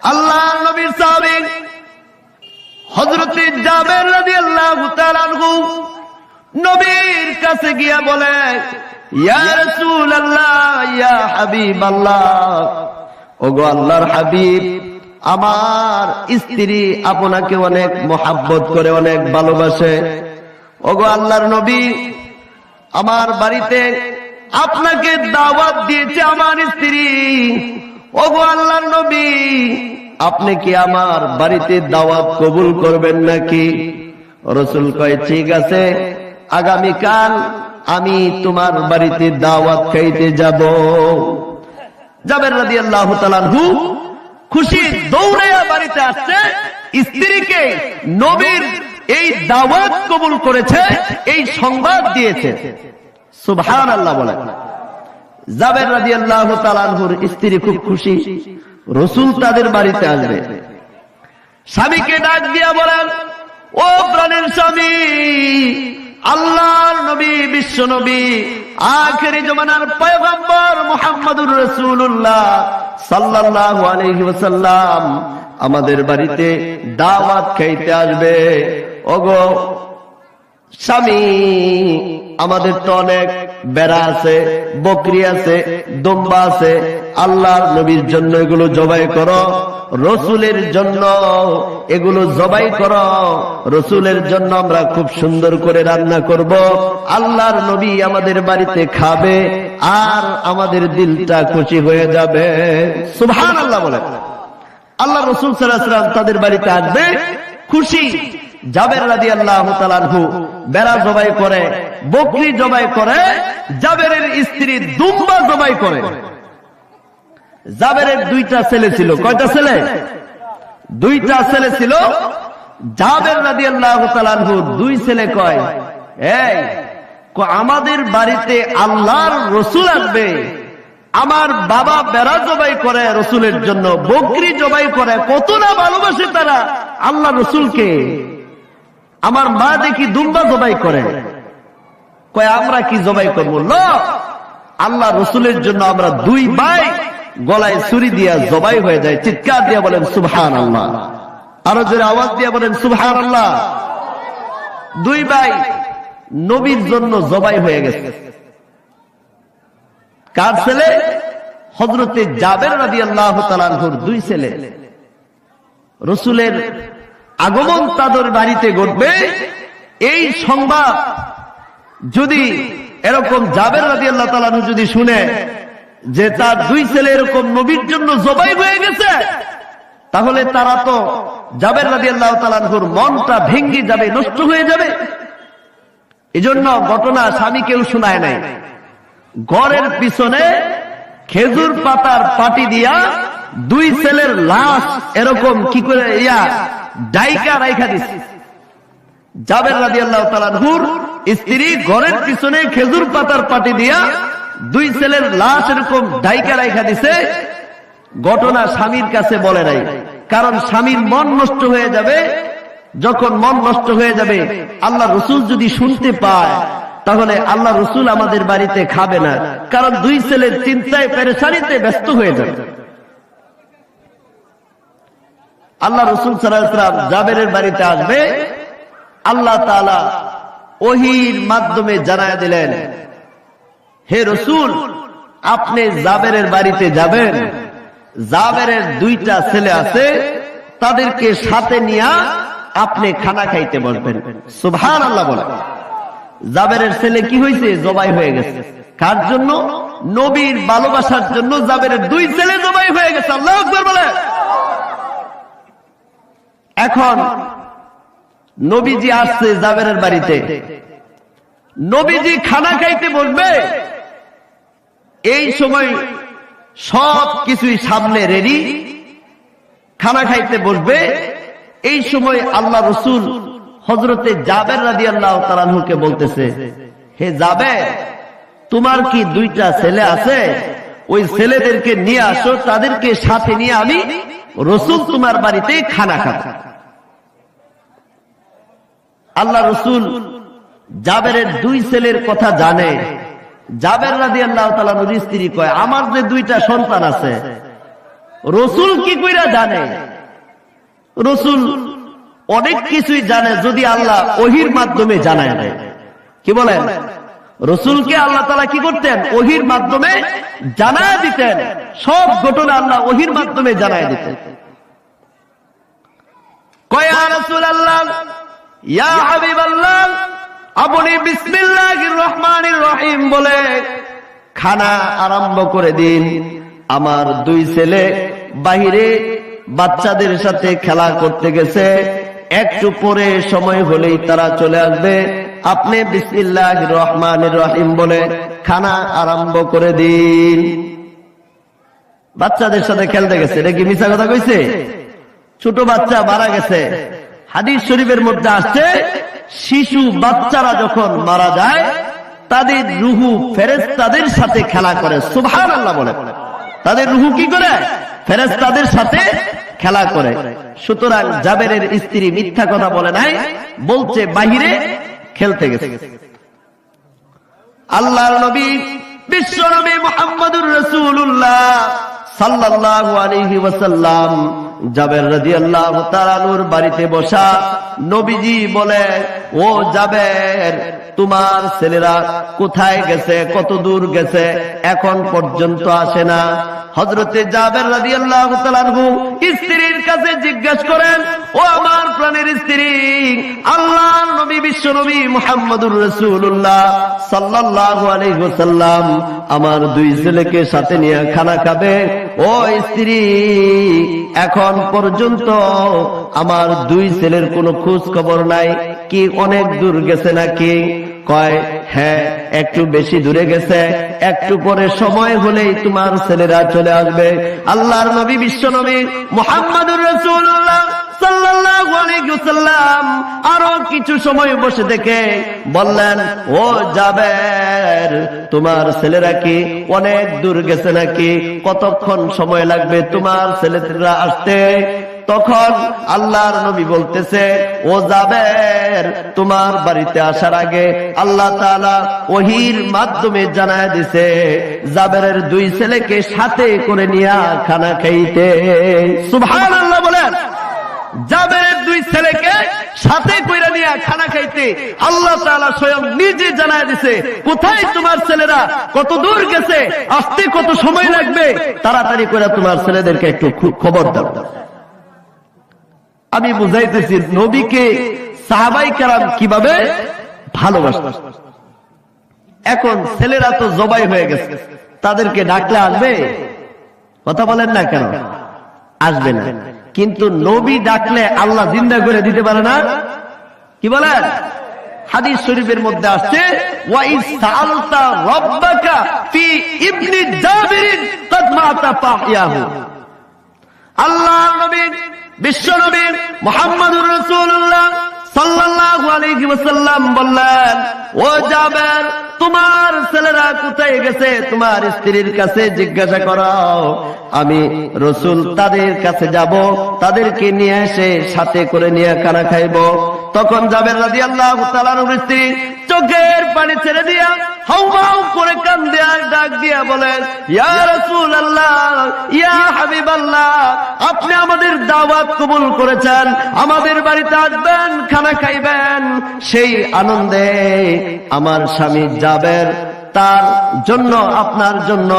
আল্লাহ নবীর সাহাবী হযরতে জাবের তাআলা আনহু নবীর কাছে গিয়া বলে ওগো আল্লাহর হাবিব, আমার স্ত্রী আপনাকে অনেক মোহাব্বত করে, অনেক ভালোবাসে। ওগো আল্লাহর নবী, আমার বাড়িতে আপনাকে দাওয়াত দিয়েছে আমার স্ত্রী। ওগো আল্লাহর নবী, আপনি কি আমার বাড়িতে দাওয়াত কবুল করবেন নাকি? রসুল কয়, ঠিক আছে, আগামীকাল আমি তোমার বাড়িতে দাওয়াত খাইতে যাব। যাবেন রাদি আল্লাহ খুশি দৌড়াইয়া বাড়িতে আসছে, স্ত্রীকে নবীর এই দাওয়াত কবুল করেছে, এই সংবাদ দিয়েছে। সুবহান আল্লাহ বলে। জাবের রাজি আল্লাহ তালানহুর স্ত্রী খুব খুশি। রসুল তাদের বাড়িতে আসবে। স্বামীকে ডাক দিয়া বলেন, ও প্রাণের স্বামী, আল্লাহর নবী, বিশ্ব নবী, আখেরি জমানার পয়গম্বর মোহাম্মদুর রসুল্লাহ সাল্লাল্লাহু আলাইহি ওয়াসাল্লাম আমাদের বাড়িতে দাওয়াত খাইতে আসবে। ওগো স্বামী, আমাদের তো অনেক বেড়া আছে, বকরি আছে, দম্বা আছে, আল্লাহর নবীর জন্য এগুলো জবাই করো, রসুলের জন্য এগুলো জবাই করো, রসুলের জন্য আমরা খুব সুন্দর করে রান্না করব, আল্লাহর নবী আমাদের বাড়িতে খাবে, আর আমাদের দিলটা খুশি হয়ে যাবে। সুবহান আল্লাহ বলে আল্লাহ রসুল সাল্লাহ তাদের বাড়িতে আসবে, খুশি। জাবের রাজি আল্লাহ বেড়া জবাই করে, বকরি জবাই করে স্ত্রী জবাই করে। আমাদের বাড়িতে আল্লাহর রসুল আসবে। আমার বাবা বেড়া জবাই করে রসুলের জন্য, বকরি জবাই করে। কত না ভালোবাসে তারা আল্লাহ রসুলকে। আমার মা দেখি দুম্বা জবাই করে। কয়, আমরা কি জবাই করব? ল। আল্লাহ রসুলের জন্য আমরা দুই ভাই গলায় ছুরি দিয়া জবাই হয়ে যায়। চিৎকার দিয়া বলেন সুবহান আল্লাহ আরও জোরে আওয়াজ দিয়া বলেন সুবহান আল্লাহ দুই ভাই নবীর জন্য জবাই হয়ে গেছে। কার ছেলে? হজরতে জাবের রাজি আল্লাহ দুই ছেলে। রসুলের আগমন তাদের বাড়িতে ঘটবে। এই সংবাদ যদি এরকম জাবের রাজি আল্লাহ তালানহু যদি শুনে যে তার দুই ছেলে এরকম নবীর জন্য জবাই হয়ে গেছে, তাহলে তারা তো জাবের রাজি আল্লাহ তালানহুর মনটা ভেঙ্গে যাবে, নষ্ট হয়ে যাবে। এজন্য ঘটনা স্বামী কেউ শোনায় নাই। ঘরের পিছনে খেজুর পাতার পাটি দিয়া দুই ছেলের লাশ এরকম কি করে ইয়া ডাইকা রাইখা জাবের স্ত্রী ঘরের পিছনে খেজুর পাতার পাটি দিয়া দুই ছেলের লাশ এরকম ডাইকা রাইখা দিছে। ঘটনা স্বামীর কাছে বলে নাই, কারণ স্বামীর মন নষ্ট হয়ে যাবে। যখন মন নষ্ট হয়ে যাবে, আল্লাহ রসুল যদি শুনতে পায়, তাহলে আল্লাহ রসুল আমাদের বাড়িতে খাবে না, কারণ দুই ছেলের চিন্তায় পেরেশানিতে ব্যস্ত হয়ে যাবে। আল্লাহ রসুল সাল্লাম জাবেরের বাড়িতে আসবে, আল্লাহ তালা ওহির মাধ্যমে জানায় দিলেন, হে রসুল, আপনি জাবেরের বাড়িতে যাবেন, জাবেরের দুইটা ছেলে আছে, তাদেরকে সাথে নিয়ে আপনি খানা খাইতে বসবেন। সুভান আল্লাহ বলে জাবেরের ছেলে কি হয়েছে জবাই হয়ে গেছে। কার জন্য? নবীর ভালোবাসার জন্য জাবেরের দুই ছেলে জবাই হয়ে গেছে। আল্লাহ বলে এখন নবীজি আসছে জাবেরের বাড়িতে। নবীজি খানা খাইতে বসবে এই সময় সব কিছুই সামনে রেডি খানা খাইতে বসবে এই সময় আল্লাহ রসুল হজরতে জাবের রাজি আল্লাহ তালানহুকে বলতেছে, হে যাবে তোমার কি দুইটা ছেলে আছে? ওই ছেলেদেরকে নিয়ে আসো, তাদেরকে সাথে নিয়ে আমি রসুল তোমার বাড়িতে খানা খাব। আল্লাহ রসুল জাবেরের দুই ছেলের কথা জানে। জাবের রাজি আল্লাহ তালানুর স্ত্রী কয়, আমার যে দুইটা সন্তান আছে, রসুল কি কইরা জানে? রসুল অনেক কিছুই জানে যদি আল্লাহ ওহির মাধ্যমে জানায় দেয়। কি বলেন? রসুলকে আল্লাহ তালা কি করতেন? ওহির মাধ্যমে জানায় দিতেন। সব ঘটনা আল্লাহ ওহির মাধ্যমে জানায় দিতেন। কয়া রসুল আল্লাহ আপনি বিসমিল্লাহির রহমানির রহিম বলে খানা আরম্ভ করে দিন। আমার দুই ছেলে বাহিরে বাচ্চাদের সাথে খেলা করতে গেছে। একটু পরে সময় হলেই তারা চলে আসবে। আপনি বিসমিল্লাহ রহমান রহিম বলে খানা আরম্ভ করে দিন। বাচ্চাদের সাথে খেলতে গেছে। এটা কি মিশা কথা কইছে? ছোট বাচ্চা মারা গেছে। হাদিস শরীফের মধ্যে আসছে শিশু বাচ্চারা যখন মারা যায়, তাদের রুহু ফেরেস তাদের সাথে খেলা করে। সুভান আল্লাহ বলে। তাদের রুহু কি করে? ফেরেস তাদের সাথে খেলা করে। সুতরাং জাবেরের স্ত্রী মিথ্যা কথা বলে নাই, বলছে বাহিরে খেলতে গেছে। আল্লাহর নবী, বিশ্ব নবী মোহাম্মদুর রসুল্লাহ সাল্লাল্লাহু আলাইহি ওয়াসাল্লাম জাবের আল্লাহ তাআলার বাড়িতে বসা নবীজি বলে ও জাবের, তোমার ছেলেরা কোথায় গেছে, কত দূর গেছে, এখন পর্যন্ত আসে না। হজরতে জাবের তাআলাহু স্ত্রীর কাছে জিজ্ঞাসা করেন, ও আমার প্রাণের স্ত্রী আল্লাহর নবী, বিশ্ব নবী মুহাম্মদুর রাসূলুল্লাহ সাল্লাল্লাহু আলাইহি আমার দুই ছেলেকে সাথে নিয়ে খানা খাবে। ও স্ত্রী, এখন পর্যন্ত আমার দুই ছেলের কোনো খোঁজ খবর নাই। কি অনেক দূর গেছে নাকি? কয় হ্যাঁ একটু বেশি দূরে গেছে। একটু পরে সময় হলেই তোমার ছেলেরা চলে আসবে। আল্লাহর নবী, বিশ্ব নবী, মোহাম্মদুর রসুল্লাহ আরও কিছু সময় বসে দেখে বললেন, ও জাবের, তোমার ছেলেরা কি অনেক দূর গেছে নাকি? কতক্ষণ সময় লাগবে তোমার ছেলেরা আসতে? তখন আল্লাহর নবী বলতেছে, ও জাবের, তোমার বাড়িতে আসার আগে আল্লাহ ওহির মাধ্যমে জানায় দিছে, জাবেরের দুই ছেলেকে সাথে করে নিয়া খানা খাইতে। সুবহানাল্লাহ বলেন। জাবেরের দুই ছেলেকে সাথে কইরা নিয়ে খানা খাইতে আল্লাহ তাআলা স্বয়ং নিজে জানায় দিছে, কোথায় তোমার ছেলেরা? কত দূর গেছে? আসতে কত সময় লাগবে? তাড়াতাড়ি করে তোমার ছেলেদেরকে একটু খবর দাও। আমি বুঝাইতেছি, নবীকে সাহাবাই কারাম কীভাবে ভালোবাসত? এখন ছেলেরা তো জবাই হয়ে গেছে। তাদেরকে ডাকলে আসবে? কথা বলেন না কেন? আসবে না। কিন্তু নবী ডাকলে আল্লাহ জিন্দা করে দিতে পারে না? কি বলেন? হাদিস শরীফের মধ্যে আসছে আল্লাহ নবী বিশ্ব নবী মোহাম্মদুর রসুল্লাহ সাল্লাল্লাহু আলাইহি ওয়াসাল্লাম বললেন, ও জাবের, তোমার ছেলেরা কোথায় গেছে? তোমার স্ত্রীর কাছে জিজ্ঞাসা করাও আমি রসুল তাদের কাছে যাব, তাদেরকে নিয়ে এসে সাথে করে নিয়ে খানা খাইব। তখন জাবের রাদিয়াল্লাহু তাআলার স্ত্রী চোখের পানি ছেড়ে দিয়া করে কান্দে আর ডাক দিয়া বলেন, ইয়া রাসূলুল্লাহ, ইয়া হাবিবাল্লাহ, আপনি আমাদের দাওয়াত কবুল করেছেন, আমাদের বাড়িতে আসবেন, খানা খাইবেন। সেই আনন্দে আমার স্বামী যাবেন তার জন্য, আপনার জন্য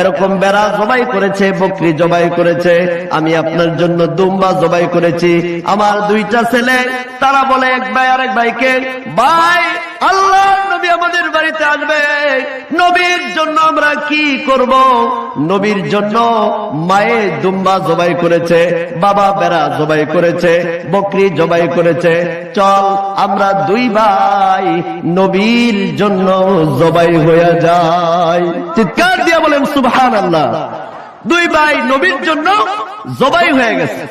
এরকম বেড়া জবাই করেছে, বকরি জবাই করেছে, আমি আপনার জন্য দুম্বা জবাই করেছি। আমার দুইটা ছেলে, তারা বলে, এক ভাই আরেক ভাইকে, ভাই, আল্লাহ নবী আমাদের বাড়িতে আসবে। নবীর জন্য আমরা কি করব? নবীর জন্য মায়ে দুম্বা জবাই করেছে, বাবা বেড়া জবাই করেছে, বকরি জবাই করেছে। চল আমরা দুই ভাই নবীর জন্য জবাই হয়ে যাই। চিৎকার দিয়ে বলেন সুবহান আল্লাহ দুই ভাই নবীর জন্য জবাই হয়ে গেছে।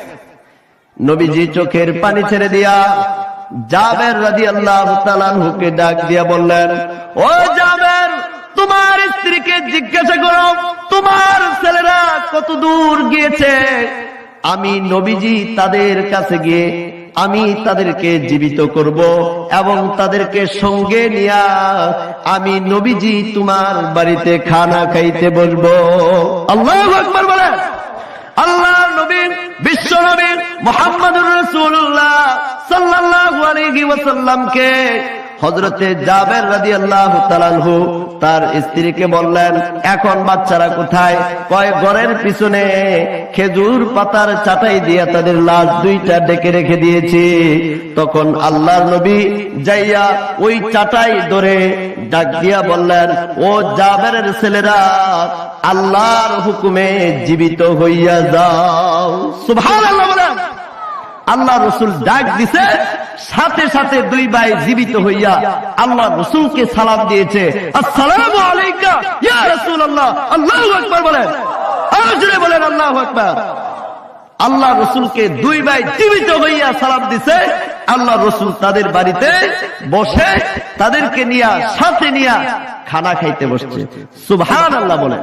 নবীজি চোখের পানি ছেড়ে দিয়া জাবের রাজি আল্লাহ হুকে ডাক দিয়া বললেন, ও জাবের, তোমার স্ত্রীকে জিজ্ঞাসা করো, তোমার ছেলেরা কত দূর গিয়েছে? আমি নবীজি তাদের কাছে গিয়ে, আমি তাদেরকে জীবিত করব এবং তাদেরকে সঙ্গে নিয়া আমি নবীজি তোমার বাড়িতে খানা খাইতে বসবো। আল্লাহ আকবার বলে বিশ্বনবী মোহাম্মদুর রাসূলুল্লাহ সাল্লাল্লাহু হযরতে জাবের রাদিয়াল্লাহু তাআলাহু তার স্ত্রীকে বললেন, এখন বাচ্চারা কোথায়? কয় ঘরের পিছনে খেজুর পাতার চাটাই দিয়ে তাদের লাশ দুইটা ডেকে রেখে দিয়েছি। তখন আল্লাহর নবী যাইয়া ওই চাটাই ধরে ডাক দিয়া বললেন, ও জাবেরের ছেলেরা, আল্লাহর হুকুমে জীবিত হইয়া যাও। বলেন। আল্লাহ রসুল ডাক দিছে, সাথে সাথে দুই ভাই জীবিত হইয়া আল্লাহ রসুলকে সালাম দিয়েছে। আসসালামু রাসূলুল্লাহ, আল্লাহু রসুলকে দুই ভাই জীবিত হইয়া সালাম দিছে, আল্লাহ রসুল তাদের বাড়িতে বসে তাদেরকে নিয়া, সাথে নিয়া খানা খাইতে বসছে। সুবহান আল্লাহ বলে